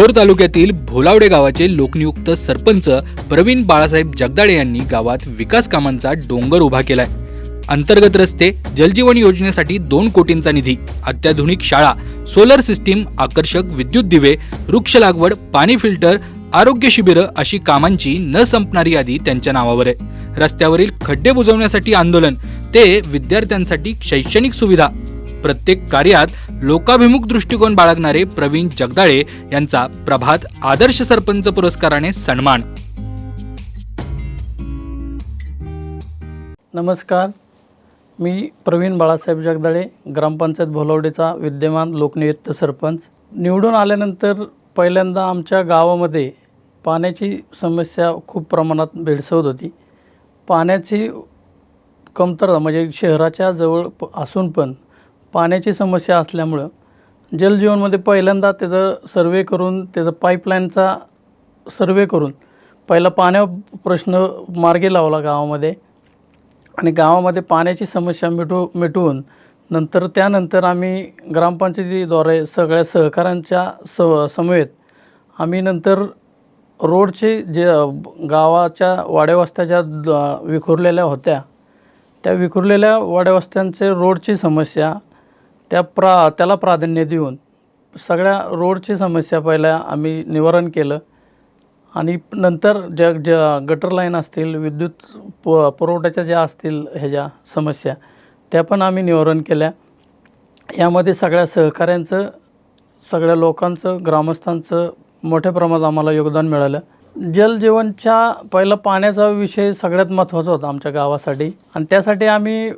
भोर तालुक्यातील भोलावडे गावाचे लोकनियुक्त सरपंच प्रवीण बाळासाहेब जगदाळे यांनी गावात विकास कामांचा डोंगर उभा केलाय. अंतर्गत रस्ते जलजीवन योजनेसाठी दोन कोटींचा निधी अत्याधुनिक शाळा सोलर सिस्टीम आकर्षक विद्युत दिवे वृक्ष लागवड पाणी फिल्टर आरोग्य शिबिरं अशी कामांची न संपणारी यादी त्यांच्या नावावर आहे. रस्त्यावरील खड्डे बुजवण्यासाठी आंदोलन ते विद्यार्थ्यांसाठी शैक्षणिक सुविधा प्रत्येक कार्यात लोकाभिमुख दृष्टिकोन बाळगणारे प्रवीण जगदाळे यांचा प्रभात आदर्श सरपंच पुरस्काराने सन्मान. नमस्कार. मी प्रवीण बाळासाहेब जगदाळे ग्रामपंचायत भोलवडेचा विद्यमान लोकनियुक्त सरपंच. निवडून आल्यानंतर पहिल्यांदा आमच्या गावामध्ये पाण्याची समस्या खूप प्रमाणात भेडसवत होती. पाण्याची कमतरता म्हणजे शहराच्या जवळ प असून पण पाण्याची समस्या असल्यामुळं जलजीवनमध्ये पहिल्यांदा त्याचं सर्वे करून त्याचं पाईपलाईनचा सर्वे करून पहिला पाण्या प्रश्न मार्गी लावला गावामध्ये. आणि गावामध्ये पाण्याची समस्या मिटू मिटवून नंतर त्यानंतर आम्ही ग्रामपंचायतीद्वारे सगळ्या सहकाऱ्यांच्या स समवेत आम्ही नंतर रोडचे जे गावाच्या वाड्यावस्त्या ज्या द- विखुरलेल्या होत्या त्या विखुरलेल्या वाड्यावस्त्यांचे रोडची समस्या त्या प्रा त्याला प्राधान्य देऊन सगळ्या रोडची समस्या पहिल्या आम्ही निवारण केलं. आणि नंतर ज्या ज्या गटर लाईन असतील विद्युत प पुरवठ्याच्या ज्या असतील ह्याच्या समस्या त्या पण आम्ही निवारण केल्या. यामध्ये सगळ्या सहकाऱ्यांचं सगळ्या लोकांचं ग्रामस्थांचं मोठ्या प्रमाणात आम्हाला योगदान मिळालं. जलजीवनच्या पहिला पाण्याचा विषय सगळ्यात महत्त्वाचा होता आमच्या गावासाठी. आणि त्यासाठी आम्ही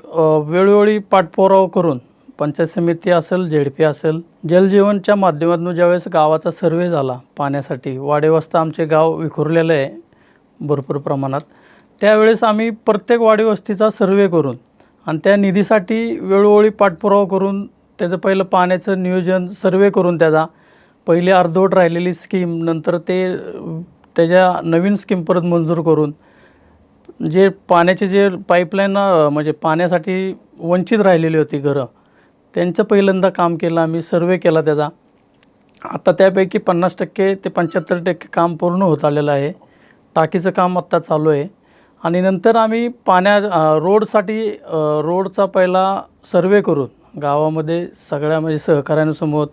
वेळोवेळी पाठपुरावा करून पंचायत समिती असेल झेडपी असेल जलजीवनच्या माध्यमातून ज्यावेळेस गावाचा सर्वे झाला पाण्यासाठी वाडेवस्ता आमचे गाव विखुरलेलं आहे भरपूर प्रमाणात त्यावेळेस आम्ही प्रत्येक वाडीवस्तीचा सर्वे करून आणि त्या निधीसाठी वेळोवेळी पाठपुरावा करून त्याचं पहिलं पाण्याचं नियोजन सर्वे करून त्याचा पहिली अर्धवट राहिलेली स्कीम नंतर ते त्याच्या नवीन स्कीम परत मंजूर करून जे पाण्याचे जे पाईपलाईन म्हणजे पाण्यासाठी वंचित राहिलेली होती घरं त्यांचं पहिल्यांदा काम केलं आम्ही सर्वे केला त्याचा. आता त्यापैकी पन्नास टक्के ते पंच्याहत्तर टक्के काम पूर्ण होत आलेलं आहे. टाकीचं काम आत्ता चालू आहे. आणि नंतर आम्ही पाण्या रोडसाठी रोडचा पहिला सर्वे करून गावामध्ये सगळ्या म्हणजे सहकाऱ्यांसमोर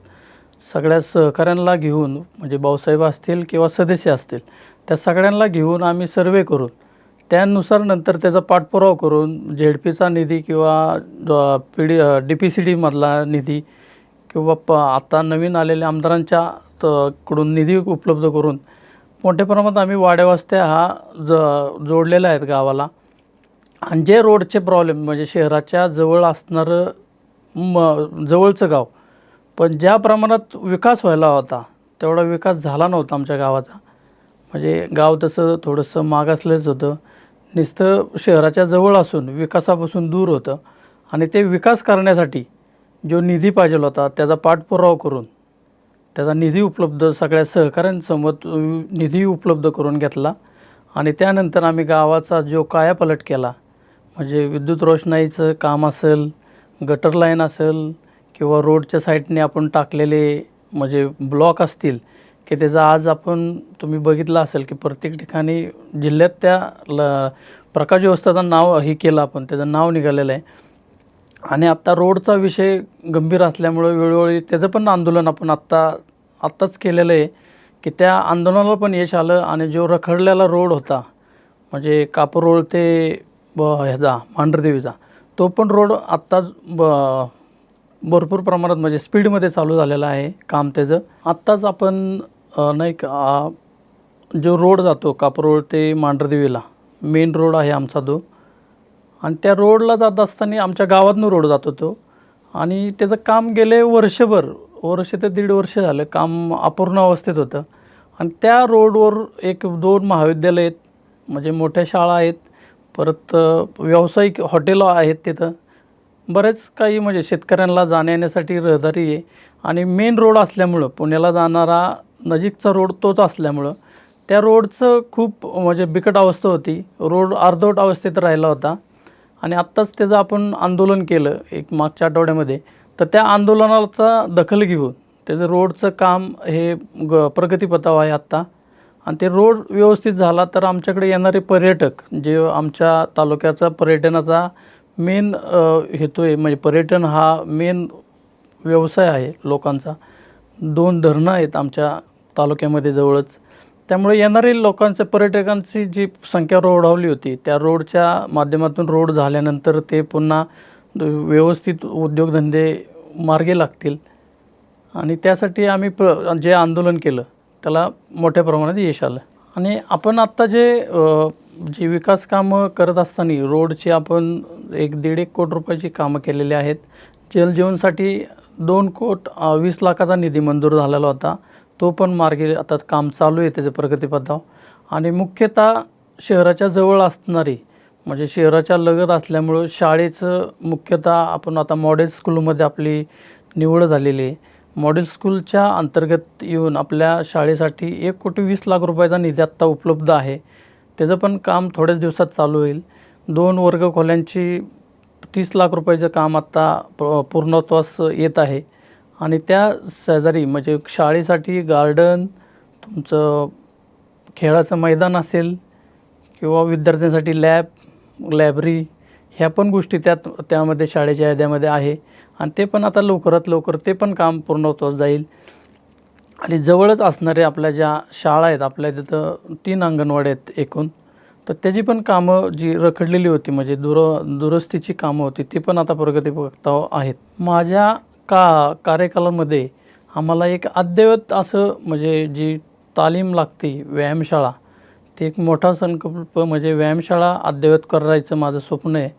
सगळ्या सहकाऱ्यांना घेऊन म्हणजे भाऊसाहेब असतील किंवा सदस्य असतील त्या सगळ्यांना घेऊन आम्ही सर्वे करून त्यानुसार नंतर त्याचा पाठपुरावा करून झेडपीचा निधी किंवा P D D P C डीमधला निधी किंवा प आता नवीन आलेल्या आमदारांच्या त कडून निधी उपलब्ध करून मोठ्या प्रमाणात आम्ही वाड्यावस्त्या हा ज जोडलेला आहेत गावाला. आणि जे रोडचे प्रॉब्लेम म्हणजे शहराच्या जवळ असणारं म जवळचं गाव पण ज्या प्रमाणात विकास व्हायला होता तेवढा विकास झाला नव्हता आमच्या गावाचा. म्हणजे गाव तसं थोडंसं मागासलंच होतं. नुसतं शहराच्या जवळ असून विकासापासून दूर होतं. आणि ते विकास करण्यासाठी जो निधी पाहिजे होता त्याचा पाठपुरावा करून त्याचा निधी उपलब्ध सगळ्या सहकाऱ्यांसमोर निधी उपलब्ध करून घेतला. आणि त्यानंतर आम्ही गावाचा जो कायापलट केला म्हणजे विद्युत रोषणाईचं काम असेल गटर लाईन असेल किंवा रोडच्या साईडने आपण टाकलेले म्हणजे ब्लॉक असतील की त्याचा आज आपण तुम्ही बघितलं असेल की प्रत्येक ठिकाणी जिल्ह्यात त्या ल प्रकाश व्यवस्थाचं नाव हे केलं आपण त्याचं नाव निघालेलं आहे. आणि आत्ता रोडचा विषय गंभीर असल्यामुळं वेळोवेळी त्याचं पण आंदोलन आपण आत्ता आत्ताच केलेलं आहे की त्या आंदोलनाला पण यश आलं आणि जो रखडलेला रोड होता म्हणजे कापरोळ ते ब ह्याचा मांढरदेवीचा तो पण रोड आत्ताच ब भरपूर प्रमाणात म्हणजे स्पीडमध्ये चालू झालेलं आहे काम त्याचं. आत्ताच आपण नाही का जो रोड जातो कापरोळ ते मांढरदेवीला मेन रोड आहे आमचा तो. आणि त्या रोडला जात असताना आमच्या गावातून रोड जातो तो आणि त्याचं काम गेले वर्षभर वर्ष ते दीड वर्ष झालं काम अपूर्ण अवस्थेत होतं. आणि त्या रोडवर एक दोन महाविद्यालय आहेत म्हणजे मोठ्या शाळा आहेत परत व्यावसायिक हॉटेलं आहेत तिथं. बरेच काही म्हणजे शेतकऱ्यांना जाण्या येण्यासाठी रहदारी आहे. आणि मेन रोड असल्यामुळं पुण्याला जाणारा नजीकचा रोड तोच असल्यामुळं त्या रोडचं खूप म्हणजे बिकट अवस्था होती. रोड अर्धवट अवस्थेत राहिला होता. आणि आत्ताच त्याचं आपण आंदोलन केलं एक मागच्या आठवड्यामध्ये. तर त्या आंदोलनाचा दखल घेऊन त्याचं रोडचं काम हे ग प्रगतीपथावर आहे आत्ता. आणि ते रोड व्यवस्थित झाला तर आमच्याकडे येणारे पर्यटक जे आमच्या तालुक्याचा पर्यटनाचा मेन हेतू आहे. म्हणजे पर्यटन हा मेन व्यवसाय आहे लोकांचा. दोन धरणं आहेत आमच्या तालुक्यामध्ये जवळच. त्यामुळे येणारे लोकांच्या पर्यटकांची जी संख्या रोडावली होती त्या रोडच्या माध्यमातून रोड झाल्यानंतर ते पुन्हा व्यवस्थित उद्योगधंदे मार्गे लागतील. आणि त्यासाठी आम्ही प्र जे आंदोलन केलं त्याला मोठ्या प्रमाणात यश आलं. आणि आपण आत्ता जे जी विकास कामं करत असताना रोडची आपण एक दीड एक कोटी रुपयाची कामं केलेली आहेत. जलजीवनसाठी दोन कोट वीस लाखाचा निधी मंजूर झालेला होता. तो पण मार्गी आता काम चालू आहे त्याचं प्रगतीपथावर. आणि मुख्यतः शहराच्या जवळ असणारी म्हणजे शहराच्या लगत असल्यामुळं शाळेचं मुख्यतः आपण आता मॉडेल स्कूलमध्ये आपली निवड झालेली आहे. मॉडेल स्कूलच्या अंतर्गत येऊन आपल्या शाळेसाठी एक कोटी वीस लाख रुपयाचा निधी आत्ता उपलब्ध आहे. त्याचं पण काम थोड्याच दिवसात चालू होईल. दोन वर्ग खोल्यांची तीस लाख रुपयाचं काम आत्ता प पूर्णत्वास येत आहे. आणि त्या शेजारी म्हणजे शाळेसाठी गार्डन तुमचं खेळाचं मैदान असेल किंवा विद्यार्थ्यांसाठी लॅब लायब्ररी ह्या पण गोष्टी त्यात त्यामध्ये शाळेच्या याद्यामध्ये आहे. आणि ते पण आता लवकरात लवकर ते पण काम पूर्ण होत जाईल. आणि जवळच असणारे आपल्या ज्या शाळा आहेत आपल्या तिथं तीन अंगणवाडी आहेत एकूण तर त्याची पण कामं जी रखडलेली होती म्हणजे दुर दुरुस्तीची कामं होती ती पण आता प्रगतीपथावर आहेत. माझ्या का कार्यकालामध्ये आम्हाला एक अद्ययावत असं म्हणजे जी तालीम लागते व्यायामशाळा ते एक मोठा संकल्प म्हणजे व्यायामशाळा अद्ययावत करायचं माझं स्वप्न आहे.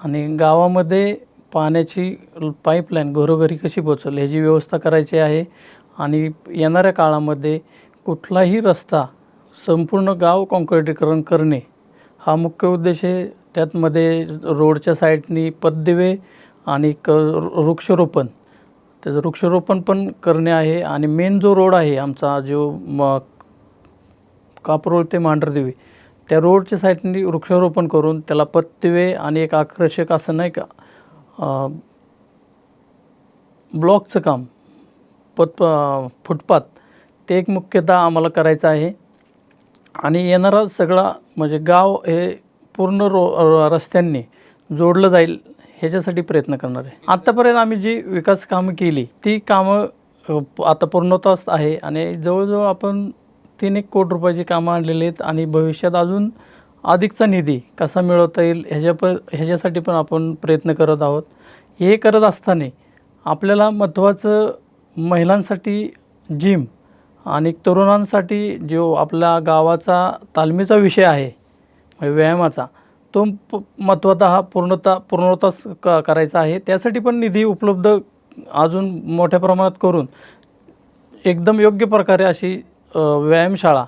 आणि गावामध्ये पाण्याची पाईपलाईन घरोघरी कशी पोचल ह्याची व्यवस्था करायची आहे. आणि येणाऱ्या काळामध्ये कुठलाही रस्ता संपूर्ण गाव काँक्रिटीकरण करणे हा मुख्य उद्देश आहे. त्यातमध्ये रोडच्या साईडनी पददिवे आणि क वृक्षारोपण त्याचं वृक्षारोपण पण करणे आहे आणि मेन जो रोड आहे आमचा जो म कापरोळ ते मांढरदेवी त्या रोडच्या साईडनी वृक्षारोपण करून त्याला पत्तिवे आणि एक आकर्षक असं नाही का ब्लॉकचं काम पत फुटपाथ ते एक मुख्यतः आम्हाला करायचं आहे. आणि येणारा सगळा म्हणजे गाव हे पूर्ण रो रस्त्यांनी जोडलं जाईल ह्याच्यासाठी प्रयत्न करणार आहे. आत्तापर्यंत आम्ही जी विकास कामं केली ती कामं आता पूर्णत्वास आहे आणि जवळजवळ आपण तीन एक कोटी रुपयाची कामं आणलेली आहेत आणि भविष्यात अजून अधिकचा निधी कसा मिळवता येईल ह्याच्या पण ह्याच्यासाठी पण आपण प्रयत्न करत आहोत. हे करत असताना आपल्याला महत्त्वाचं महिलांसाठी जिम आणि तरुणांसाठी जो आपला गावाचा तालमीचा विषय आहे म्हणजे व्यायामाचा तो प महत्त्वाचा हा पूर्णता पूर्णताच क करायचा आहे. त्यासाठी पण निधी उपलब्ध अजून मोठ्या प्रमाणात करून एकदम योग्य प्रकारे अशी व्यायामशाळा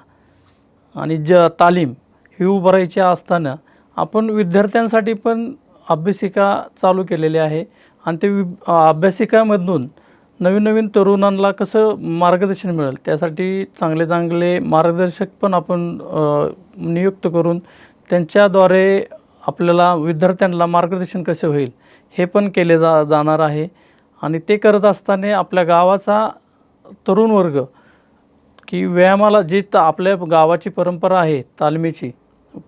आणि ज तालीम ही उभारायची असताना आपण विद्यार्थ्यांसाठी पण अभ्यासिका चालू केलेली आहे. आणि ते वि अभ्यासिकामधून नवीन नवीन तरुणांना कसं मार्गदर्शन मिळेल त्यासाठी चांगले चांगले मार्गदर्शक पण आपण नियुक्त करून त्यांच्याद्वारे आपल्याला विद्यार्थ्यांना मार्गदर्शन कसे होईल हे पण केले जा जाणार आहे. आणि ते करत असताना आपल्या गावाचा तरुण वर्ग की व्यायामाला जी त आपल्या गावाची परंपरा आहे तालमीची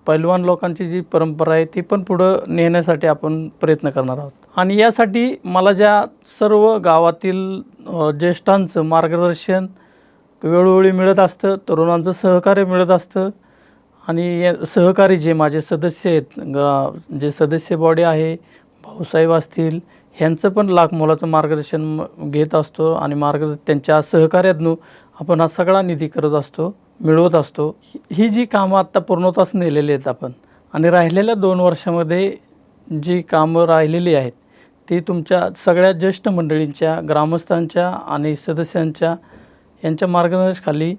पैलवान लोकांची जी परंपरा आहे ती पण पुढं नेण्यासाठी आपण प्रयत्न करणार आहोत. आणि यासाठी मला ज्या सर्व गावातील ज्येष्ठांचं मार्गदर्शन वेळोवेळी मिळत असतं तरुणांचं सहकार्य मिळत असतं आणि या सहकारी जे माझे सदस्य आहेत ग जे सदस्य बॉडी आहे भाऊसाहेब असतील ह्यांचं पण लाख मोलाचं मार्गदर्शन म- घेत असतो आणि मार्ग त्यांच्या सहकार्यातून आपण हा सगळा निधी करत असतो मिळवत असतो. ही- ही जी कामं आत्ता पूर्णतास नेलेली आहेत आपण आणि राहिलेल्या दोन वर्षामध्ये जी कामं राहिलेली आहेत ती तुमच्या सगळ्या ज्येष्ठ मंडळींच्या ग्रामस्थांच्या आणि सदस्यांच्या यांच्या मार्गदर्शनाखाली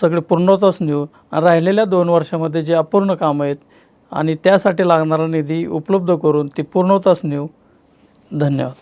सगळे पूर्णत्वास नेऊ आणि राहिलेल्या दोन वर्षामध्ये जे अपूर्ण कामं आहेत आणि त्यासाठी लागणारा निधी उपलब्ध करून ती पूर्णत्वास नेऊ. धन्यवाद.